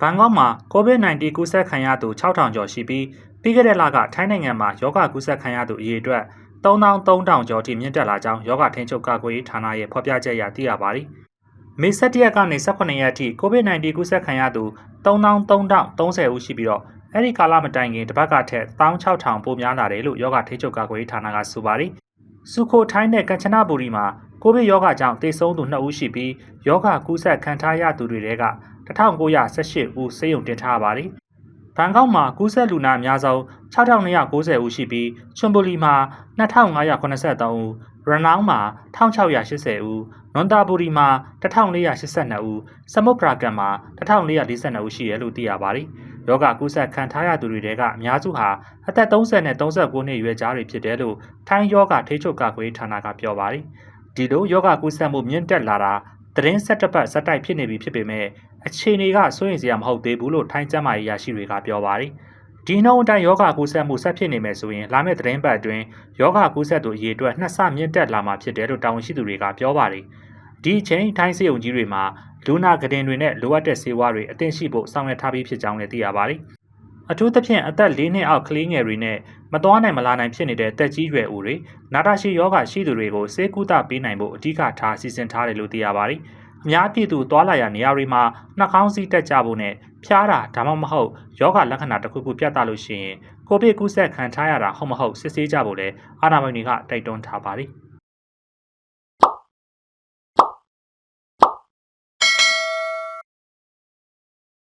ဘန်ကောက်မှာ COVID-19 ကူးစက်ခံရသူ6000ကျော်ရှိပြီးပြီးခဲ့တဲ့လကထိုင်းနိုင်ငံမှာယောဂကူးစက်ခံရသူအရေအတွက်3300ကျော်ထိမြင့်တက်လာကြောင်းယောဂထိန်းချုပ်ကာကွယ်ရေးဌာနရဲ့ဖော်ပြချက်အရသိရပါတယ်။မေ17ရက်ကနေ18ရက်အထိ COVID-19 ကူးစက်ခံရသူ3330ဦးရှိပြီးတော့အဲ့ဒီကာလမတိုင်ခင်တစ်ပတ်ကထက်16000ပိုများလာတယ်လို့ယောဂထိန်းချုပ်ကာကွယ်ရေးဌာနကဆိုပါတယ်။စုခိုထိုင်းနဲ့ကမ်ချနဘူရီမှာကိုဗစ်ယောဂကြောင့်သေဆုံးသူ2ဦးရှိပြီးယောဂကူးစက်ခံထားရသူတွေထဲက 1918ဦးဆေးရုံတင်ထားပါတယ်။ဘန်ကောက်မှာကူးစက်လူနာအများဆုံး6290ဦးရှိပြီးချွန်ဘူလီမှာ2583ဦးရနောင်းမှာ1680ဦးနွန်တာဘူရီမှာ1482ဦးစမုတ်ပရာကန်မှာ1442ဦးရှိတယ်လို့သိရပါတယ်။ယောဂကူးစက်ခံထားရသူတွေကအများစုဟာအသက်30နဲ့39နှစ်အရွယ်ကြားတွေဖြစ်တယ်လို့ထိုင်းယောဂထိချုပ်ကာကွယ်ဌာနကပြောပါတယ်။ဒီလိုယောဂကူးစက်မှုမြင့်တက်လာတာသတင်းဆက်တစ်ပတ်ဇက်တိုက်ဖြစ်နေပြီဖြစ်ပေမဲ့ အခြေအနေကစိုးရိမ်စရာမဟုတ်သေးဘူးလို့ထိုင်းကျန်းမာရေးရာရှိတွေကပြောပါတယ်။ဒီနှုန်းအတိုင်းယောဂကူးစက်မှုဆက်ဖြစ်နေမယ်ဆိုရင်လာမယ့်သတင်းပတ်အတွင်းယောဂကူးစက်သူအရေအတွက်နှစ်ဆမြင့်တက်လာမှာဖြစ်တယ်လို့တာဝန်ရှိသူတွေကပြောပါတယ်။ဒီအချိန်ထိုင်းစေုံကြီးတွေမှာလူနာကတင်တွေနဲ့လိုအပ်တဲ့ဆေးဝါးတွေအသင့်ရှိဖို့ဆောင်ရွက်ထားပြီးဖြစ်ကြောင်းလည်းသိရပါတယ်။အထူးသဖြင့်အသက်၄နှစ်အောက်ကလေးငယ်တွေနဲ့မတော်နိုင်မလာနိုင်ဖြစ်နေတဲ့တက်ကြီးရွယ်ဦးတွေနာတာရှည်ယောဂရှိသူတွေကိုစေကူတာပေးနိုင်ဖို့အဓိကထားစီစဉ်ထားတယ်လို့သိရပါတယ်။ အများပြည်သူသွားလာရနေရာတွေမှာနှာခေါင်းစည်းတက်ကြဖို့နဲ့ဖျားတာဒါမှမဟုတ်ယောဂလက္ခဏာတစ်ခုခုပြသလို့ရှိရင်ကိုဗစ်ကူးစက်ခံထားရတာဟုတ်မဟုတ်စစ်ဆေးကြဖို့လည်းအာဏာပိုင်တွေကတိုက်တွန်းထားပါတယ်။